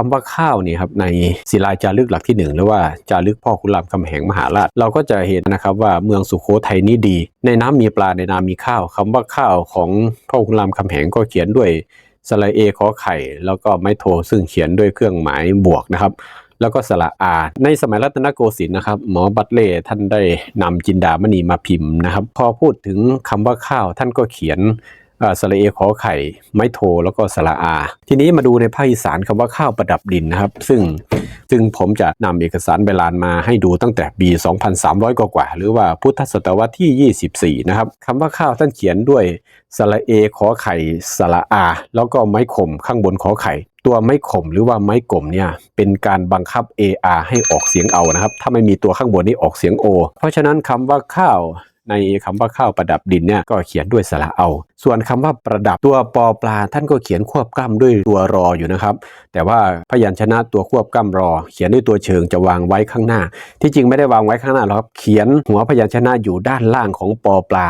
คำว่าข้าวนี่ครับในศิลาจารึกหลักที่หนึ่งหรือว่าจารึกพ่อขุนรามคำแหงมหาราช เราก็จะเห็นนะครับว่าเมืองสุโขทัยนี้ดี ในน้ำมีปลาในนามีข้าวคำว่าข้าวของพ่อขุนรามคำแหงก็เขียนด้วยสระเอขอไข่ แล้วก็ไม้โทซึ่งเขียนด้วยเครื่องหมายบวกนะครับแล้วก็สระอา ในสมัยรัตนโกสินทร์นะครับหมอบัตเล่ท่านได้นำจินดามณีมาพิมพ์นะครับ พอพูดถึงคำว่าข้าวท่านก็เขียน สระเอขอไข่ไม้โทแล้วก็สระอา ทีนี้มาดูในภาคอีสานคำว่าข้าวประดับดินนะครับ ซึ่งซึ่งผมจะนำเอกสารใบลานมาให้ดูตั้งแต่ปี 2,300กว่า หรือว่าพุทธศตวรรษที่ 24 นะครับคำว่าข้าวท่านเขียนด้วยสระเอขอไข่สระอา แล้วก็ไม้ข่มข้างบนขอไข่ตัวไม้ข่มหรือว่าไม้กลมเนี่ยเป็นการบังคับ AR ให้ออกเสียงเอานะครับ ถ้าไม่มีตัวข้างบนนี้ออกเสียง O เพราะฉะนั้นคำว่าข้าวในคำว่าข้าวประดับดินเนี่ยก็เขียนด้วยสระเอา ส่วนคำว่าประดับตัวปอปลาท่านก็เขียนควบกล้ำด้วยตัวรออยู่นะครับ แต่ว่าพยัญชนะตัวควบกล้ำรอ เขียนด้วยตัวเชิงจะวางไว้ข้างหน้า ที่จริงไม่ได้วางไว้ข้างหน้าหรอกครับเขียนหัวพยัญชนะอยู่ด้านล่างของปอปลา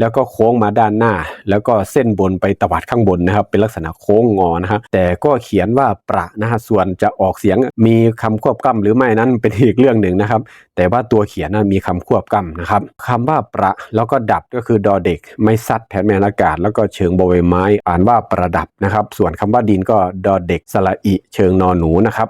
แล้วก็โค้งมาด้านหน้า แล้วก็เส้นบนไปตวัดข้างบนนะครับ เป็นลักษณะโค้งงอนะครับแต่ก็เขียนว่าประนะฮะส่วนจะออกเสียงมีคำควบกล้ำหรือไม่นั้นเป็นอีกเรื่องหนึ่งนะครับ แต่ว่าตัวเขียนนั้นมีคำควบกล้ำนะครับคำว่าประแล้วก็ดับก็คือดอเด็ก ไม่ซัดแทนแมนอากาศแล้วก็เชิงบใบไม้ อ่านว่าประดับนะครับ ส่วนคำว่าดินก็ดอเด็กสระอิ เชิงนอนหนูนะครับ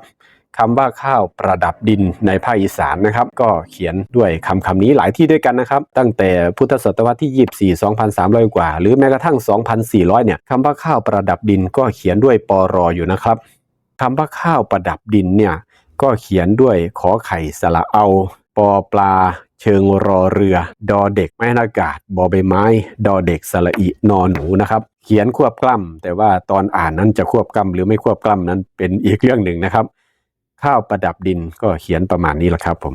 คำว่าข้าวประดับดินในภาคอีสานนะครับ ก็เขียนด้วยคำคำนี้หลายที่ด้วยกันนะครับ ตั้งแต่พุทธศตวรรษที่ 24 2,300 กว่า หรือแม้กระทั่ง 2,400 เนี่ยคำว่าข้าวประดับดินก็เขียนด้วยปอรออยู่นะครับคำว่าข้าวประดับดินเนี่ยก็เขียนด้วยขอไข่สระเอา ปอปลา เชิงรอเรือ ดอเด็กแม่นากาศบอใบไม้ ดอเด็กสระอินอนหนูนะครับ เขียนควบกล้ำแต่ว่าตอนอ่านนั้นจะควบกล้ำหรือไม่ควบกล้ำนั้นเป็นอีกเรื่องหนึ่งนะครับ ข้าวประดับดินก็เขียนประมาณนี้แหละครับผม